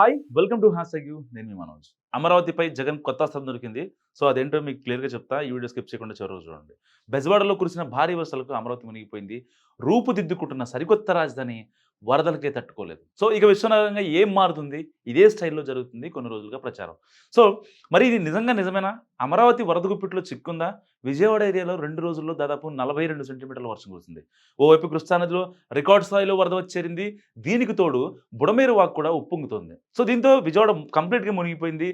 Hi welcome to hash you నేను మీ మనోజ్. అమరావతిపై జగన్ కొత్త స్థలం దొరికింది. సో అదేంటో మీకు క్లియర్గా చెప్తా. ఈ వీడియో స్కిప్ చేయకుండా చివరి చూడండి. బెజవాడలో కురిసిన భారీ వర్షాలకు అమరావతి మునిగిపోయింది. రూపుదిద్దుకుంటున్న సరికొత్త రాజధాని వరదలకే తట్టుకోలేదు. సో ఇక విశ్వనగరంగా ఏం మారుతుంది? ఇదే స్టైల్లో జరుగుతుంది కొన్ని రోజులుగా ప్రచారం. సో మరి ఇది నిజంగా నిజమేనా? అమరావతి వరద గుప్పిట్లో చిక్కుందా? విజయవాడ ఏరియాలో రెండు రోజుల్లో దాదాపు నలభై రెండు సెంటీమీటర్ల వర్షం కురిసింది. ఓవైపు కృష్ణానదిలో రికార్డ్ స్థాయిలో వరద వచ్చేరింది దీనికి తోడు బుడమేరు వాక్ కూడా ఉప్పొంగుతోంది. సో దీంతో విజయవాడ కంప్లీట్గా మునిగిపోయింది.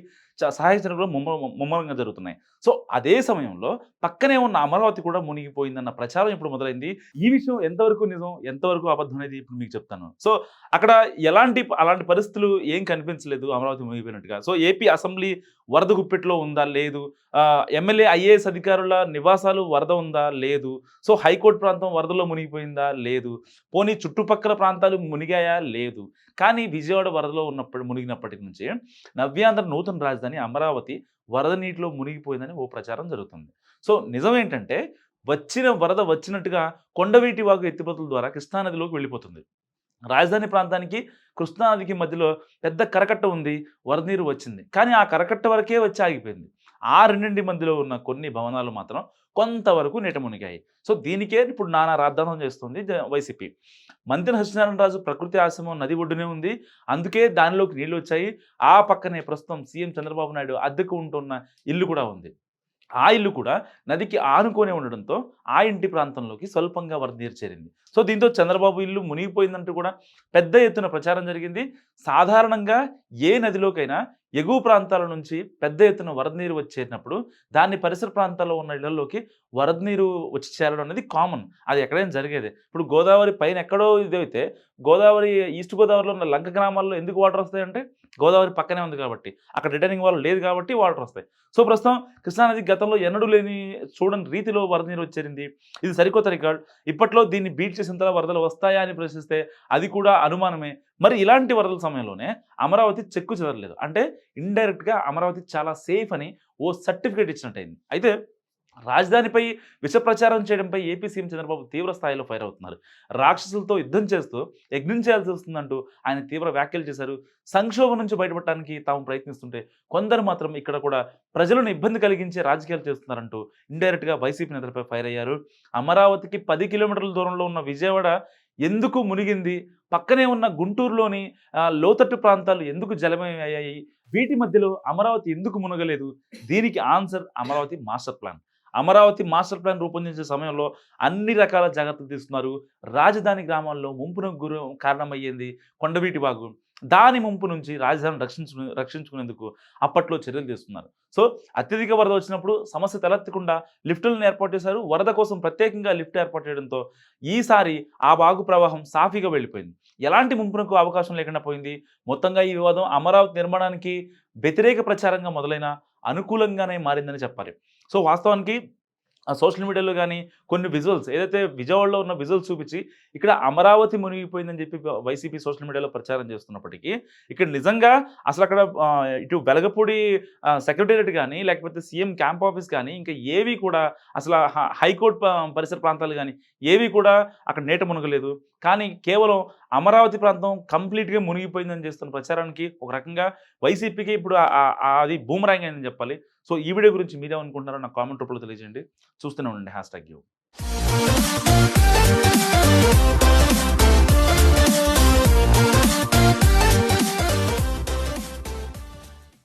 సహాయ చర్యలు ముమ్మ ముమ్మరంగా జరుగుతున్నాయి. సో అదే సమయంలో పక్కనే ఉన్న అమరావతి కూడా మునిగిపోయిందన్న ప్రచారం ఇప్పుడు మొదలైంది. ఈ విషయం ఎంతవరకు నిజం? ఎంతవరకు అబద్ధం అనేది ఇప్పుడు మీకు చెప్తాను. సో అక్కడ ఎలాంటి అలాంటి పరిస్థితులు ఏం కనిపించలేదు అమరావతి మునిగిపోయినట్టుగా. సో ఏపీ అసెంబ్లీ వరద గుప్పెట్లో ఉందా? లేదు. ఎమ్మెల్యే ఐఏఎస్ అధికారుల నివాసాలు వరద ఉందా? లేదు. సో హైకోర్టు ప్రాంతం వరదలో మునిగిపోయిందా? లేదు. పోనీ చుట్టుపక్కల ప్రాంతాలు మునిగాయా? లేదు. కానీ విజయవాడ వరదలో ఉన్నప్పుడు మునిగినప్పటి నుంచి నవ్యాంధ్ర నూతన రాజధాని అమరావతి వరద నీటిలో మునిగిపోయిందని ఓ ప్రచారం జరుగుతుంది. సో నిజం ఏంటంటే వచ్చిన వరద వచ్చినట్టుగా కొండవీటి వాగు ఎత్తిపోతల ద్వారా కృష్ణానదిలోకి వెళ్ళిపోతుంది. రాజధాని ప్రాంతానికి కృష్ణానదికి మధ్యలో పెద్ద కరకట్ట ఉంది వరద నీరు వచ్చింది. కానీ ఆ కరకట్ట వరకే వచ్చి ఆగిపోయింది. ఆ రెండింటి మధ్యలో ఉన్న కొన్ని భవనాలు మాత్రం కొంతవరకు నీట మునిగాయి. సో దీనికే ఇప్పుడు నానా రాద్ధాంతం చేస్తుంది వైసీపీ. మంత్రి సత్యనారాయణ రాజు ప్రకృతి ఆశ్రమం నది ఒడ్డునే ఉంది. అందుకే దానిలోకి నీళ్ళు వచ్చాయి. ఆ పక్కనే ప్రస్తుతం సీఎం చంద్రబాబు నాయుడు అద్దెకు ఉంటున్న ఇల్లు కూడా ఉంది. ఆ ఇల్లు కూడా నదికి ఆనుకొని ఉండడంతో ఆ ఇంటి ప్రాంతంలోకి స్వల్పంగా వరద చేరింది. సో దీంతో చంద్రబాబు ఇల్లు మునిగిపోయిందంటూ కూడా పెద్ద ఎత్తున ప్రచారం జరిగింది. సాధారణంగా ఏ నదిలోకైనా ఎగువ ప్రాంతాల నుంచి పెద్ద ఎత్తున వరద నీరు వచ్చేటప్పుడు దాన్ని పరిసర ప్రాంతాల్లో ఉన్న ఇళ్ళలోకి వరద నీరు వచ్చి చేరడం అనేది కామన్. అది ఎక్కడైనా జరిగేది. ఇప్పుడు గోదావరి పైన ఎక్కడో ఇదైతే గోదావరి ఈస్ట్ గోదావరిలో ఉన్న లంక గ్రామాల్లో ఎందుకు వాటర్ వస్తాయంటే గోదావరి పక్కనే ఉంది కాబట్టి. అక్కడ రిటర్నింగ్ వాళ్ళు లేదు కాబట్టి వాటర్ వస్తాయి. సో ప్రస్తుతం కృష్ణానది గతంలో ఎన్నడూ లేని చూడని రీతిలో వరద నీరు వచ్చేరింది. ఇది సరికొత్త రికార్డ్. ఇప్పట్లో దీన్ని బీట్ చేసిన తర్వాత వరదలు వస్తాయా అని ప్రశ్నిస్తే అది కూడా అనుమానమే. మరి ఇలాంటి వరదల సమయంలోనే అమరావతి చెక్కు చెదరలేదు. అంటే ఇండైరెక్ట్గా అమరావతి చాలా సేఫ్ అని ఓ సర్టిఫికేట్ ఇచ్చినట్టయింది. అయితే రాజధానిపై విష ప్రచారం చేయడంపై ఏపీ సీఎం చంద్రబాబు తీవ్ర స్థాయిలో ఫైర్ అవుతున్నారు. రాక్షసులతో యుద్ధం చేస్తూ యజ్ఞం చేయాల్సి వస్తుందంటూ ఆయన తీవ్ర వ్యాఖ్యలు చేశారు. సంక్షోభం నుంచి బయటపడటానికి తాము ప్రయత్నిస్తుంటే కొందరు మాత్రం ఇక్కడ కూడా ప్రజలను ఇబ్బంది కలిగించే రాజకీయాలు చేస్తున్నారంటూ ఇండైరెక్ట్గా వైసీపీ నేతలపై ఫైర్ అయ్యారు. అమరావతికి పది కిలోమీటర్ల దూరంలో ఉన్న విజయవాడ ఎందుకు మునిగింది? పక్కనే ఉన్న గుంటూరులోని లోతట్టు ప్రాంతాలు ఎందుకు జలమయ్యాయి వీటి మధ్యలో అమరావతి ఎందుకు మునగలేదు? దీనికి answer Amaravati master plan. Amaravati master plan రూపొందించే సమయంలో అన్ని రకాల జాగ్రత్తలు తీసుకున్నారు. రాజధాని గ్రామాల్లో ముంపునకు గురు కారణమయ్యింది కొండవీటి బాగు. దాని ముంపు నుంచి రాజధానిని రక్షించు రక్షించుకునేందుకు అప్పట్లో చర్యలు తీసుకున్నారు. సో అత్యధిక వరద వచ్చినప్పుడు సమస్య తలెత్తకుండా లిఫ్టులను ఏర్పాటు చేశారు. వరద కోసం ప్రత్యేకంగా లిఫ్ట్ ఏర్పాటు చేయడంతో ఈసారి ఆ వాగు ప్రవాహం సాఫీగా వెళ్ళిపోయింది. ఎలాంటి ముంపునకు అవకాశం లేకుండా పోయింది. మొత్తంగా ఈ వివాదం అమరావతి నిర్మాణానికి వ్యతిరేక ప్రచారంగా మొదలైన అనుకూలంగానే మారిందని చెప్పాలి. సో వాస్తవానికి సోషల్ మీడియాలో కానీ కొన్ని విజువల్స్ ఏదైతే విజయవాడలో ఉన్న విజువల్స్ చూపించి ఇక్కడ అమరావతి మునిగిపోయిందని చెప్పి వైసీపీ సోషల్ మీడియాలో ప్రచారం చేస్తున్నప్పటికీ ఇక్కడ నిజంగా అసలు అక్కడ ఇటు వెలగపూడి సెక్రటేరియట్ కానీ లేకపోతే సీఎం క్యాంప్ ఆఫీస్ కానీ ఇంకా ఏవి కూడా అసలు హ- హైకోర్టు పరిసర ప్రాంతాలు కానీ ఏవి కూడా అక్కడ నేట మునగలేదు. కానీ కేవలం అమరావతి ప్రాంతం కంప్లీట్గా మునిగిపోయిందని చేస్తున్న ప్రచారానికి ఒక రకంగా వైసీపీకి ఇప్పుడు అది బూమరాంగ్ అని చెప్పాలి. సో ఈ వీడియో గురించి మీరేమనుకుంటున్నారో నా కామెంట్ రూపంలో తెలియజేయండి. చూస్తూనే ఉండండి. Hash tag you.